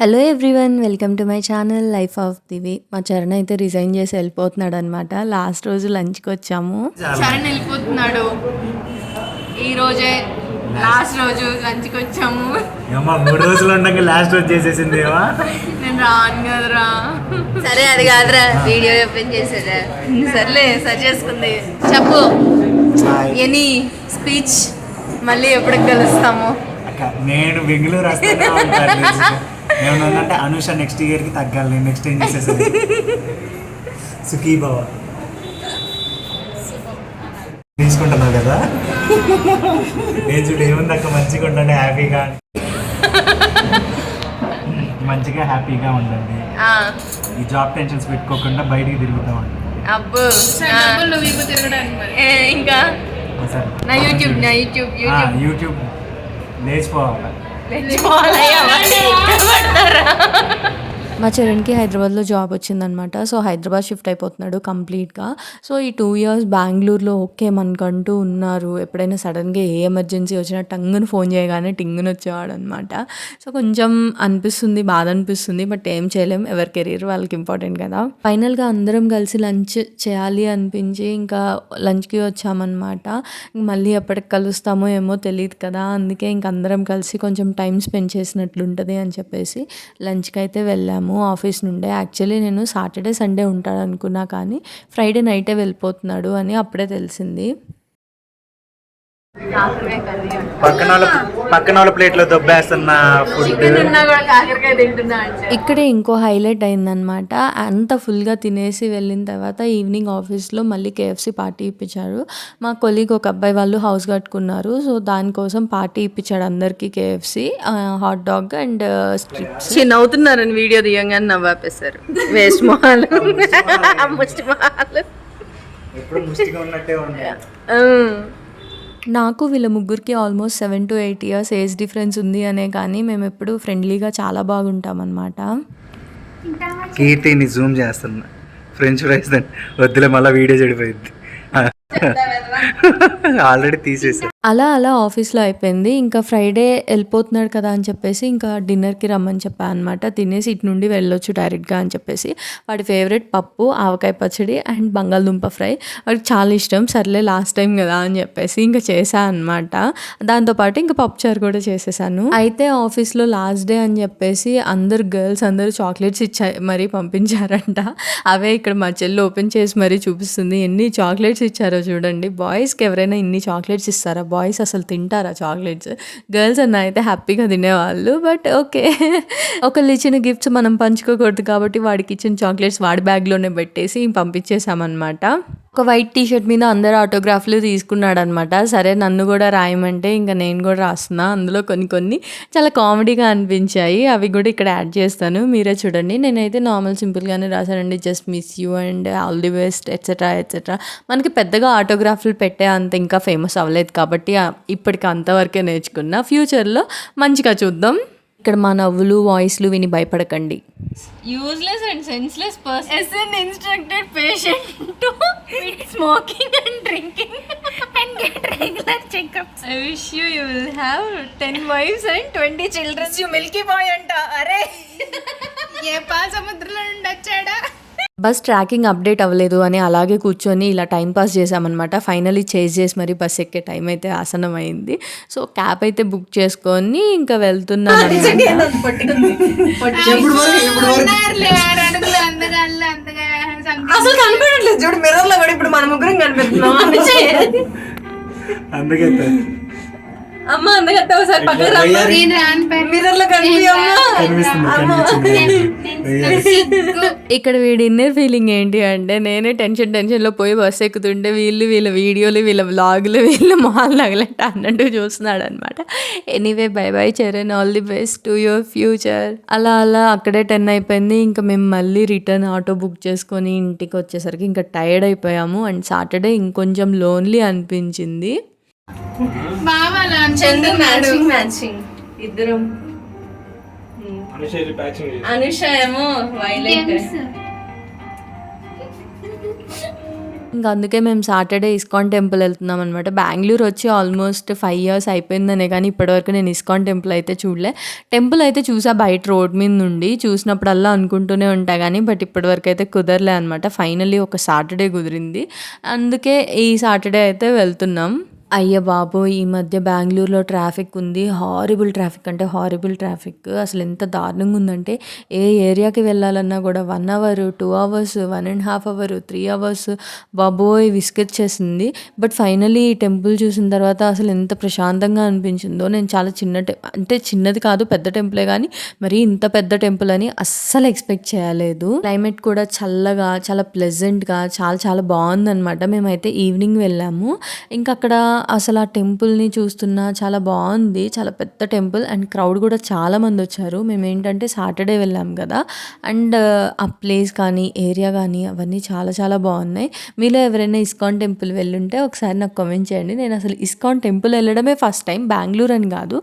Hello everyone welcome to my channel life of Divi మా చరణ్ అయితే resign చేసి వెళ్ళిపోతున్నాడు అనమాట లాస్ట్ రోజు లంచ్కి వచ్చాము. చరణ్ వెళ్ళిపోతున్నాడు. ఈ రోజే లాస్ట్ రోజు లంచ్కి వచ్చాము. అమ్మ మూడు రోజులు ఉండగా లాస్ట్ రోజు చేసేసింది నేను రాను కదరా. సరే అది కాదురా. వీడియో ఓపెన్ చేసేదా. సర్లే సరి చేసుకుంది. చెప్పు. ఎనీ స్పీచ్ మళ్ళీ ఎప్పటికి కలుస్తాము? అక్క నేను బెంగళూరు వస్తానే ఏమన్నా అనుష నెక్స్ట్ ఇయర్కి తగ్గాలి నేను నెక్స్ట్ ఏం చేసేసాను సుఖీ బావ తీసుకుంటున్నావు కదా? నేను చూడు ఏముంది అక్క మంచిగా ఉండండి హ్యాపీగా. మంచిగా హ్యాపీగా ఉండండి. ఆ, ఈ జాబ్ టెన్షన్స్ పెట్టుకోకుండా బయటికి తిరుగుతూ ఉండండి అబ్బు. ఇంకా? నా యూట్యూబ్ నా యూట్యూబ్ ఆ, యూట్యూబ్ యూట్యూబ్ లేచిపోవాలి. పడతారా? మా చరణ్కి హైదరాబాద్లో జాబ్ వచ్చిందనమాట. సో హైదరాబాద్ షిఫ్ట్ అయిపోతున్నాడు కంప్లీట్గా. సో ఈ టూ ఇయర్స్ బెంగళూరులో ఓకే మనకంటూ ఉన్నారు. ఎప్పుడైనా సడన్గా ఏ ఎమర్జెన్సీ వచ్చినా టంగును ఫోన్ చేయగానే టింగును వచ్చేవాడు అనమాట సో కొంచెం అనిపిస్తుంది బాధ అనిపిస్తుంది బట్ ఏం చేయలేం. ఎవరి కెరీర్ వాళ్ళకి ఇంపార్టెంట్ కదా. ఫైనల్గా అందరం కలిసి లంచ్ చేయాలి అనిపించి ఇంకా లంచ్కి వచ్చామన్నమాట మళ్ళీ ఎప్పటికి కలుస్తామో ఏమో తెలియదు కదా. అందుకే ఇంక అందరం కలిసి కొంచెం టైం స్పెండ్ చేసినట్లుంటుంది అని చెప్పేసి లంచ్కి అయితే వెళ్ళాము. ఆఫీస్ నుండే. యాక్చువల్లీ నేను సాటర్డే సండే ఉంటాడు అనుకున్నా కానీ ఫ్రైడే నైటే వెళ్ళిపోతున్నాడు అని అప్పుడే తెలిసింది. పక్కన పక్కన వాళ్ళ ప్లేట్లో దొబ్బేస్తున్న ఫుడ్ ఇక్కడే ఇంకో హైలైట్ అయిందనమాట అంత ఫుల్గా తినేసి వెళ్ళిన తర్వాత ఈవినింగ్ ఆఫీస్లో మళ్ళీ కేఎఫ్సి పార్టీ ఇప్పించారు. మా కొలీగ్ ఒక అబ్బాయి వాళ్ళు హౌస్ కట్టుకున్నారు. సో దానికోసం పార్టీ ఇప్పించాడు అందరికీ KFC hot dog and strips. నవ్వుతున్నారని video తీయంగానే నవ్వాపేశారు వేస్ట్ మొహాలు ముష్టి మొహాలు ఎప్పుడు ముష్టిగా ఉన్నట్టే ఉంది నాకు వీళ్ళ ముగ్గురికి almost seven to eight years age difference ఉంది అనే కానీ మేము ఎప్పుడు ఫ్రెండ్లీగా చాలా బాగుంటాం అనమాట కీర్తిని జూమ్ చేస్తున్నా. ఫ్రెంచ్ ఫ్రైస్ వద్దులే మళ్ళీ వీడియో చెడిపోయింది ఆల్రెడీ తీసేసా. అలా అలా ఆఫీస్లో అయిపోయింది. ఇంకా ఫ్రైడే వెళ్ళిపోతున్నాడు కదా అని చెప్పేసి ఇంకా డిన్నర్కి రమ్మని చెప్పా అనమాట తినేసి ఇటు నుండి వెళ్ళొచ్చు డైరెక్ట్గా అని చెప్పేసి. వాడి ఫేవరెట్ పప్పు ఆవకాయ పచ్చడి అండ్ బంగాళదుంప ఫ్రై. వాడికి చాలా ఇష్టం. సర్లే లాస్ట్ టైం కదా అని చెప్పేసి ఇంకా చేశా అనమాట దాంతోపాటు ఇంకా పప్పుచారు కూడా చేసేసాను. అయితే ఆఫీస్లో లాస్ట్ డే అని చెప్పేసి అందరు గర్ల్స్ అందరూ చాక్లెట్స్ ఇచ్చా మరీ పంపించారంట. అవే ఇక్కడ మా చెల్లి ఓపెన్ చేసి మరీ చూపిస్తుంది. ఎన్ని చాక్లెట్స్ ఇచ్చారో చూడండి. బాయ్స్కి ఎవరైనా ఇన్ని చాక్లెట్స్ ఇస్తారా? బాయ్స్ అసలు తింటారా చాక్లెట్స్? గర్ల్స్ అన్న అయితే హ్యాపీగా తినేవాళ్ళు బట్ ఓకే. ఒకళ్ళు ఇచ్చిన గిఫ్ట్స్ మనం పంచుకోకూడదు కాబట్టి వాడికి ఇచ్చిన చాక్లెట్స్ వాడి బ్యాగ్లోనే పెట్టేసి పంపించేసామన్నమాట ఒక వైట్ టీ షర్ట్ మీద అందరు ఆటోగ్రాఫ్లు తీసుకున్నాడు అనమాట సరే నన్ను కూడా రాయమంటే ఇంకా నేను కూడా రాస్తున్నా. అందులో కొన్ని కొన్ని చాలా కామెడీగా అనిపించాయి. అవి కూడా ఇక్కడ యాడ్ చేస్తాను. మీరే చూడండి. నేనైతే నార్మల్ సింపుల్గానే రాశానండి. Just miss you and all the best etcetera etcetera మనకి పెద్దగా ఆటోగ్రాఫ్లు పెట్టే అంత ఇంకా ఫేమస్ అవ్వలేదు కాబట్టి ఇప్పటికి అంతవరకే నేర్చుకున్నా. ఫ్యూచర్లో మంచిగా చూద్దాం. ఇక్కడ మా నవ్వులు వాయిస్లు విని భయపడకండి. Useless and senseless person S N instructed smoking drinking and get regular checkup I wish have 10 wifes and 20 childrens you milky boy అంట. అరే. బస్ ట్రాకింగ్ అప్డేట్ అవ్వలేదు అని అలాగే కూర్చొని ఇలా టైం పాస్ చేసామన్నమాట ఫైనలీ చేజ్ చేసి మరి బస్ ఎక్కే టైం అయితే ఆసనం అయింది సో క్యాబ్ అయితే బుక్ చేసుకొని ఇంకా వెళ్తున్నాం అడుగులు అందగాళ్ళు అంతగా అసలు కనిపించట్లేదు చూడు మిర్రర్లో కూడా ఇప్పుడు మన ముగ్గురం కనిపిస్తున్నాం. అందుకే అమ్మ అందుకంటే ఒకసారి లో ఇక్కడ వీడి ఇన్నర్ ఫీలింగ్ ఏంటి అంటే నేనే టెన్షన్ టెన్షన్లో పోయి బస్ ఎక్కుతుంటే వీళ్ళు వీళ్ళ వీడియోలు వీళ్ళ వ్లాగులు వీళ్ళ మొహాలు నగలట అన్నట్టు చూస్తున్నాడు అనమాట anyway bye bye Charan all the best to your future అలా అలా అక్కడే టెన్ అయిపోయింది. ఇంకా మేము మళ్ళీ రిటర్న్ ఆటో బుక్ చేసుకొని ఇంటికి వచ్చేసరికి ఇంకా టైర్డ్ అయిపోయాము. అండ్ సాటర్డే ఇంకొంచెం లోన్లీ అనిపించింది. బావ అలా చందు అనుకుంటున్నాడు. మ్యాచింగ్ మ్యాచింగ్ ఇద్దరం. అనుష ఏమో వైలెట్ Gems. ఇంకా అందుకే మేము సాటర్డే ఇస్కాన్ టెంపుల్ వెళ్తున్నాం అనమాట బెంగళూరు వచ్చి ఆల్మోస్ట్ ఫైవ్ ఇయర్స్ అయిపోయిందనే కానీ ఇప్పటివరకు నేను ఇస్కాన్ టెంపుల్ అయితే చూడలే. టెంపుల్ అయితే చూసా బయట రోడ్ మీద నుండి. చూసినప్పుడల్లా అనుకుంటూనే ఉంటా కానీ బట్ ఇప్పటివరకు అయితే కుదరలే అనమాట ఫైనల్లీ ఒక సాటర్డే కుదిరింది. అందుకే ఈ సాటర్డే అయితే వెళ్తున్నాం. అయ్య బాబోయ్! ఈ మధ్య బెంగళూరులో ట్రాఫిక్ ఉంది. హారిబుల్ ట్రాఫిక్ అంటే హారిబుల్ ట్రాఫిక్. అసలు ఎంత దారుణంగా ఉందంటే ఏ ఏరియాకి వెళ్ళాలన్నా కూడా one hour, two hours, one and half hour, three hours బాబోయ్! విసుగొచ్చేసింది. బట్ ఫైనలీ ఈ టెంపుల్ చూసిన తర్వాత అసలు ఎంత ప్రశాంతంగా అనిపించిందో. నేను చాలా చిన్న టె అంటే చిన్నది కాదు పెద్ద టెంపులే కానీ మరీ ఇంత పెద్ద టెంపుల్ అని అస్సలు ఎక్స్‌పెక్ట్ చేయలేదు. క్లైమేట్ కూడా చల్లగా చాలా ప్లెజెంట్‌గా చాలా చాలా బాగుందనమాట మేమైతే ఈవినింగ్ వెళ్ళాము. ఇంకా అక్కడ అసలు ఆ టెంపుల్‌ని చూస్తున్నా చాలా బాగుంది చాలా పెద్ద టెంపుల్ అండ్ క్రౌడ్ కూడా చాలా మేము ఏంటంటే సాటర్డే వెళ్ళాం కదా! అండ్ ఆ ప్లేస్ కానీ, ఏరియా కానీ అవన్నీ చాలా చాలా బాగున్నాయి మీలో ఎవరైనా ఇస్కాన్ టెంపుల్ వెళ్ళుంటే ఒకసారి నాకు కామెంట్ చేయండి. నేను అసలు ఇస్కాన్ టెంపుల్ వెళ్ళడమే ఫస్ట్ టైం. బెంగళూరు అని కాదు.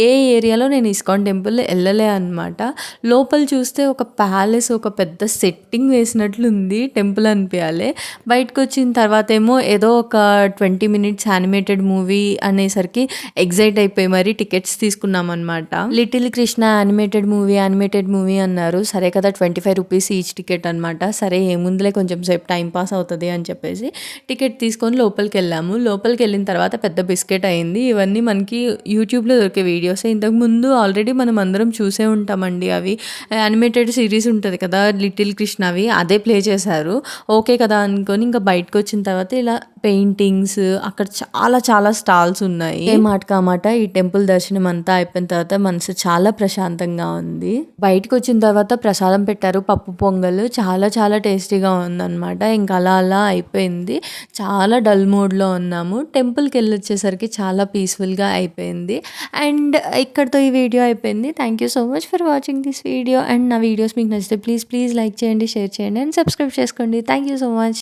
ఏ ఏరియాలో నేను ఇస్కాన్ టెంపుల్ వెళ్ళలే అనమాట. లోపల చూస్తే ఒక ప్యాలెస్ ఒక పెద్ద సెట్టింగ్ వేసినట్లుంది. టెంపుల్ అనిపించాలి బయటకు వచ్చిన తర్వాత ఏమో ఏదో ఒక 20 మినిట్స్ యానిమేట్ యానిమేటెడ్ మూవీ అనేసరికి ఎగ్జైట్ అయిపోయి మరి టికెట్స్ తీసుకున్నాం అనమాట 'little Krishna' animated movie, animated movie అన్నారు. సరే కదా! 25 రూపీస్ ఈచ్ టికెట్ అనమాట. సరే ఏముందిలే కొంచెం సేపు టైం పాస్ అవుతుంది అని చెప్పేసి టికెట్ తీసుకొని లోపలికి వెళ్ళాము లోపలికి వెళ్ళిన తర్వాత పెద్ద బిస్కెట్ అయింది. ఇవన్నీ మనకి యూట్యూబ్‌లో దొరికే వీడియోసే. ఇంతకుముందు ఆల్రెడీ మనం అందరం చూసే ఉంటామండి అవి. యానిమేటెడ్ సిరీస్ ఉంటుంది కదా! 'లిటిల్ కృష్ణ అవి అదే ప్లే చేశారు. ఓకే కదా! అనుకొని ఇంకా బయటకొచ్చిన తర్వాత ఇలా పెయింటింగ్స్ అక్కడ చాలా చాలా స్టాల్స్ ఉన్నాయి. ఏ మాట కామాట ఈ టెంపుల్ దర్శనం అంతా అయిపోయిన తర్వాత మనసు చాలా ప్రశాంతంగా ఉంది. బయటకు వచ్చిన తర్వాత ప్రసాదం పెట్టారు. పప్పు పొంగల్ చాలా చాలా టేస్టీగా ఉందన్నమాట ఇంకా అలా అలా అయిపోయింది. చాలా డల్ మోడ్‌లో ఉన్నాము. టెంపుల్కి వెళ్ళొచ్చేసరికి చాలా పీస్‌ఫుల్‌గా అయిపోయింది. అండ్ ఇక్కడితో ఈ వీడియో అయిపోయింది. Thank you so much for watching this video. And నా వీడియోస్ మీకు నచ్చితే ప్లీజ్ ప్లీజ్ లైక్ చేయండి, షేర్ చేయండి అండ్ సబ్స్క్రైబ్ చేసుకోండి. Thank you so much.